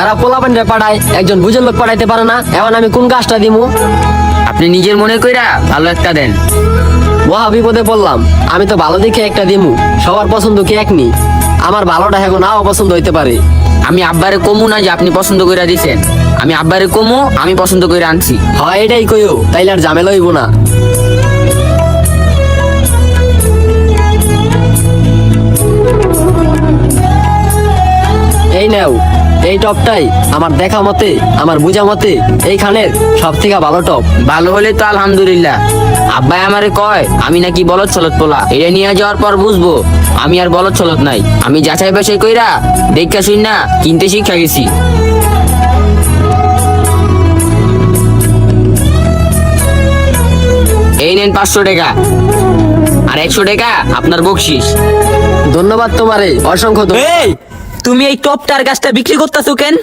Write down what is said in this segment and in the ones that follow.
খারাপ পোলা পান্ডে পাঠায় একজন বুঝের লোক পাঠাইতে পারে না। এখন আমি কোন গাছটা দিমু? আপনি নিজের মনে কইরা ভালো একটা দেন। মহা বিপদে পড়লাম। আমি তো ভালো দেখে একটা দিমু। সবার পছন্দ কি এক নি আমার ভালোটা এখন নাও পছন্দ হইতে পারে। আমি আব্বারে কমু না যে আপনি পছন্দ কইরা দিছেন। আমি আব্বারে কমু আমি পছন্দ কইরা আনছি। হয় এটাই কইও তাইলে আর ঝামেলা হইব না। এই নাও। এই টপটাই আমার দেখা মতে আমার বুঝা মতে এইখানের সব থেকে ভালো টপ। ভালো হলে তো আলহামদুলিল্লাহ। আব্বাই আমারে কয় আমি নাকি বলদ চলত পোলা। এটা নিয়ে যাওয়ার পর বুঝব আমি আর বলদ চলত নাই। আমি যাচাই বাছাই কইরা দেখা শুন না কিনতে শিক্ষা গেছি। এই নেন পাঁচশো টাকা। আর একশো টাকা আপনার বকশিস। ধন্যবাদ তোমারে অসংখ্য ধন্যবাদ। তুমি এই টপটার গাছটা বিক্রি করতেছো কেন?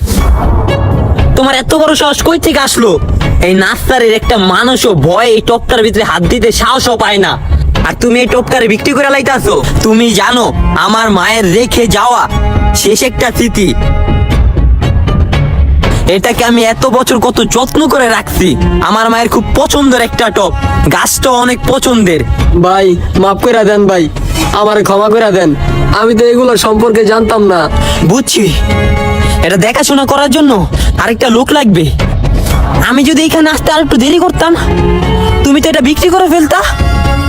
তোমার এত বড় সাহস কই থেকে আসলো? এই নাস্তারের একটা মানুষও ভয় এই টপটার ভিতরে হাত দিতে সাহসও পায় না। আর তুমি এই টপটারে বিক্রি করে লাইতাছো? তুমি জানো, আমার মায়ের রেখে যাওয়া শেষ একটা স্মৃতি। এটাকে আমি এত বছর কত যত্ন করে রাখছি। আমার মায়ের খুব পছন্দের একটা টপ। গাছটা অনেক পছন্দের। ভাই, মাফ করে দেন ভাই। আমার ক্ষমা করে দেন। আমি তো এগুলো সম্পর্কে জানতাম না। বুঝছি। এটা দেখাশোনা করার জন্য আরেকটা লোক লাগবে। আমি যদি এখানে আসতে আর একটু দেরি করতাম, তুমি তো এটা বিক্রি করে ফেলতা।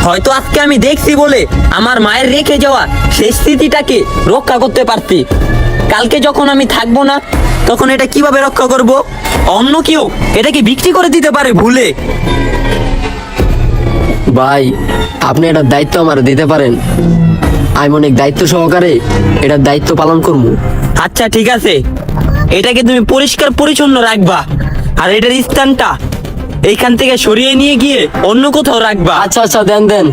হয়তো আজকে আমি দেখছি বলে আমার মায়ের রেখে যাওয়া সেই স্মৃতিটাকে রক্ষা করতে পারতি। কালকে যখন আমি থাকব না, তখন এটা কীভাবে রক্ষা করব? অন্য কেউ এটাকে বিক্রি করে দিতে পারে ভুলে। ভাই আপনি এটার দায়িত্ব আমার দিতে পারেন। আমি অনেক দায়িত্ব সহকারে এটার দায়িত্ব পালন করব। আচ্ছা ঠিক আছে। এটাকে তুমি পরিষ্কার পরিচ্ছন্ন রাখবা। আর এটার স্থানটা এইখান থেকে সরিয়ে নিয়ে গিয়ে অন্য কোথাও রাখবা। আচ্ছা আচ্ছা দেন দেন।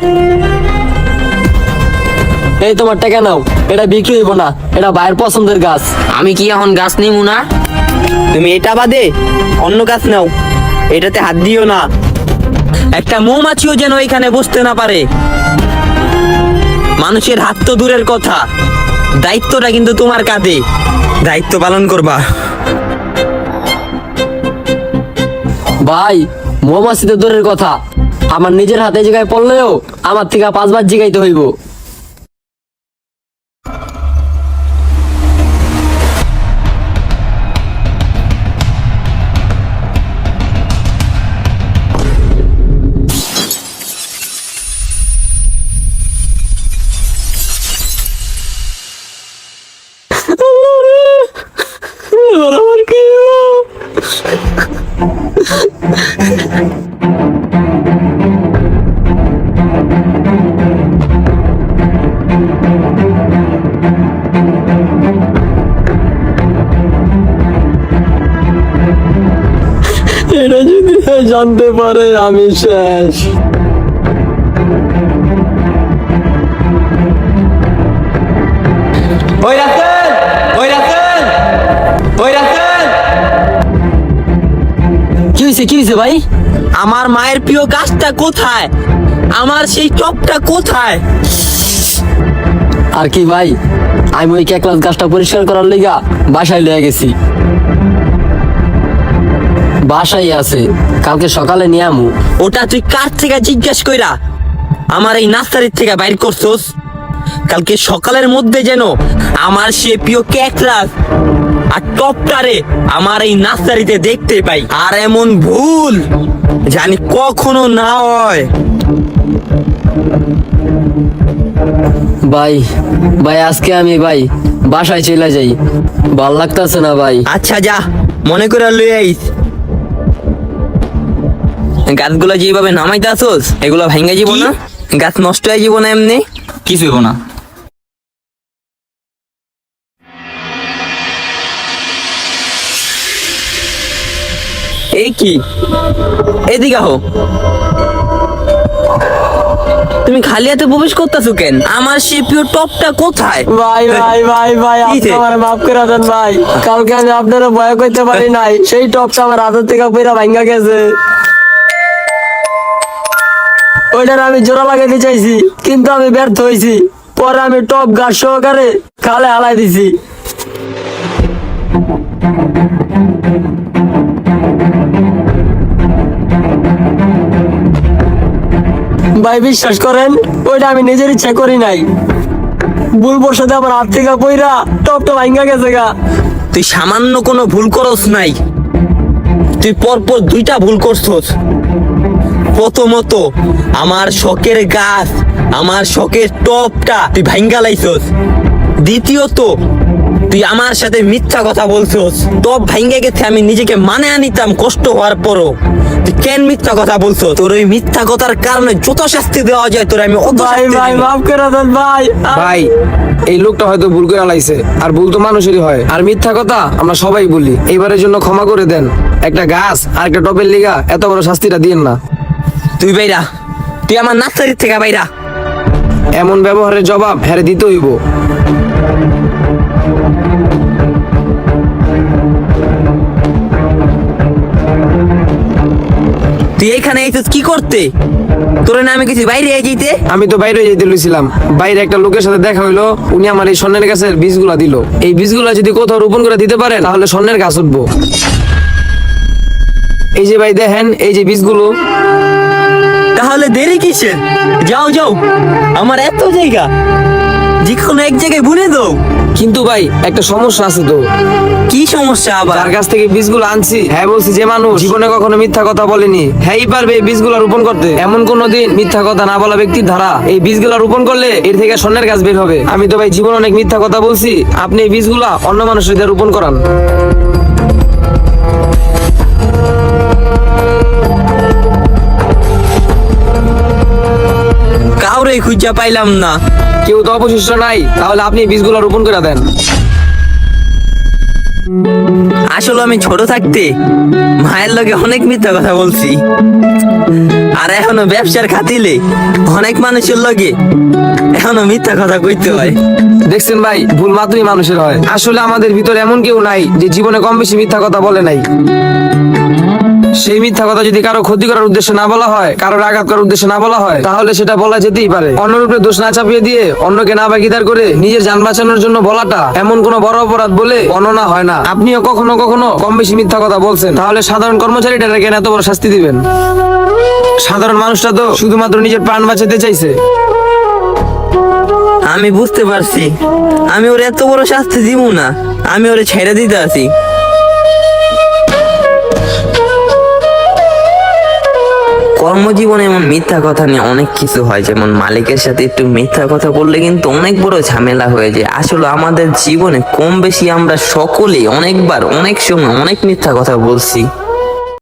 এই তোমার টাকা নাও। এটা বিক্রি হইব না। এটা ভাইয়ের পছন্দের গাছ। আমি কি এখন গাছ নিমু না? তুমি এটা বাদে অন্য গাছ নাও। এটাতে হাত দিও না। একটা মৌমাছিও যেন এখানে বসতে না পারে। মানুষের হাত তো দূরের কথা। দায়িত্বটা কিন্তু তোমার কাঁধে। দায়িত্ব পালন করবা। ভাই মৌমাছিতে দূরের কথা। আমার নিজের হাতে জায়গায় পড়লেও আমার থেকে পাঁচবার জিগাইতে হইব। এটা যদি জানতে পারে আমি শেষ। কি হয়েছে কি হয়েছে ভাই? আমার মায়ের প্রিয় গাছটা কোথায়? আমার সেই কোথায়? আর কি ভাই, আমি ওই ক্যাকলাস গাছটা পরিষ্কার করার লিগা বাসায় গেছি। বাসায় আছে, কালকে সকালে নিয়ে আমু। ওটা তুই কার থেকে জিজ্ঞেস কইরা? আমার এই নার্সারির থেকে বাইর করছস? কালকে সকালের মধ্যে যেন আমার সে প্রিয় ক্যাকরাস আর টপটারে আমার এই নার্সারিতে দেখতে পাই। আর এমন ভুল জানি কখনো না হয়। ভাই ভাই আজকে আমি ভাই বাসায় চলে যাই। ভালো লাগতাছে না ভাই? আচ্ছা যা মনে করে লই আইস। গাছগুলো যেভাবে নামাইতে আসোস এগুলো ভেঙে যাব না? গাছ নষ্ট হয়ে যাব না এমনি? কিছু হইব না। এই কি? এদিকে আহো। তুমি খালি হাতে প্রবেশ করতেছো কেন? আমার সে প্রিয় টপটা কোথায়? ভাই ভাই ভাই ভাই আপনি আমার মাফ করে দেন ভাই। কালকে আমি আপনারা ভয় করতে পারি নাই। সেই টপটা আমার হাতের থেকে পইরা ভাঙ্গা গেছে। ওইটার আমি জোড়া লাগাইতে চাইছি কিন্তু আমি ব্যর্থ হয়েছি পরে আমি টপ গাছ সহকারে খালে হালাই দিছি। ভাই বিশ্বাস করেন, ওইটা আমি নিজের ইচ্ছা করি নাই। ভুল সাথে আমার হাত থেকে পইরা টপ টপ ভাঙ্গা গেছে গা। তুই সামান্য কোনো ভুল করস নাই। তুই পরপর দুইটা ভুল করছস। প্রথমত, আমার শখের গাছ, আমার শখের টপটা তুই ভাঙ্গা লাইছস। দ্বিতীয়ত তুই আমার সাথে মিথ্যা কথা বলছস? টপ ভাঙ্গে গেছে আমি নিজেকে মানে আনিতাম কষ্ট হওয়ার পরও। তুই কেন মিথ্যা কথা বলছস? তোর ওই মিথ্যা কথার কারণে যত শাস্তি দেওয়া যায় তোর আমি ভাই ভাই মাফ করে দেন ভাই। ভাই এই লোকটা হয়তো ভুল করে লাইছে আর ভুল তো মানুষেরই হয়। আর মিথ্যা কথা আমরা সবাই বলি। এইবারের জন্য ক্ষমা করে দেন। একটা গাছ আর একটা টপের লিগা এত বড় শাস্তিটা দিয়েন না। তুই বাইরা তুই আমার নার্সারির থেকে বাইরা। এমন ব্যবহারের জবাব হ্যারে দিতে হইব। তুই এখানে আইছিস কি করতে? তোর না আমি কিছু বাইরে আই যেতে আমি তো বাইরে যেতে লইছিলাম। বাইরে একটা লোকের সাথে দেখা হইল উনি আমার এই স্বর্ণের গাছের বীজগুলা দিল। এই বীজগুলা যদি কোথাও রোপণ করে দিতে পারেন তাহলে স্বর্ণের গাছ উঠবো। এই যে ভাই দেখেন এই যে বীজগুলো। তাহলে দেরি কিসের? যাও যাও। আমার এত জায়গা। যে কোনো এক জায়গায় বুনে দাও। কিন্তু ভাই একটা সমস্যা আছে তো। কি সমস্যা আবার? তার কাছ থেকে বীজগুলো আনছি হ্যাঁ বলছি যে মানুষ জীবনে কখনো মিথ্যা কথা বলেনি হ্যাঁই পারবে এই বীজগুলো রোপণ করতে। এমন কোনো দিন মিথ্যা কথা না বলা ব্যক্তির ধারা। এই বীজগুলো রোপণ করলে এর থেকে স্বর্ণের গাছ বের হবে। আমি তো ভাই জীবন অনেক মিথ্যা কথা বলছি আপনি এই বীজগুলা অন্য মানুষের রোপণ করান। কাউরে খুঁজা পাইলাম না। কেউ তো অবশিষ্ট নাই তাহলে আপনি বীজগুলো রোপণ করে দেন। আসলে আমি ছোট থাকতে মায়ের লগে অনেক মিথ্যা কথা বলছি। আর এখনও ব্যবসার খাতিলে অনেক মানুষের লগে এখনও মিথ্যা কথা কইতে হয়। দেখছেন ভাই ভুল মাত্রই মানুষের হয়। আসলে আমাদের ভিতরে এমন কেউ নাই যে জীবনে কম বেশি মিথ্যা কথা বলে নাই। সেই মিথ্যা কথা যদি কারও ক্ষতি করার উদ্দেশ্যে না বলা হয়, কারোর আঘাত করার উদ্দেশ্যে না বলা হয়, তাহলে সেটা বলা যেতেই পারে। অন্যরূপে দোষ না চাপিয়ে দিয়ে অন্যকে না বাকিদার করে নিজের যান বাঁচানোর জন্য বলাটা এমন কোনো বড় অপরাধ বলে গণনা হয় না। আপনিও কখনো কখনো কম বেশি মিথ্যা কথা বলছেন, তাহলে সাধারণ কর্মচারীটা কেন এত বড় শাস্তি দিবেন? সাধারণ মানুষটা তো শুধুমাত্র নিজের প্রাণ বাঁচাতে চাইছে। আমি বুঝতে পারছি। আমি ওর এত বড় শাস্তি দিব না। আমি ওরে ছেড়ে দিতে আছি মিথ্যা কথা নিয়ে অনেক কিছু হয়। যেমন মালিকের সাথে একটু মিথ্যা কথা বললে কিন্তু অনেক বড় ঝামেলা হয়ে যায়। আসলে আমাদের জীবনে কম বেশি আমরা সকলেই অনেকবার, অনেক সময় অনেক মিথ্যা কথা বলছি।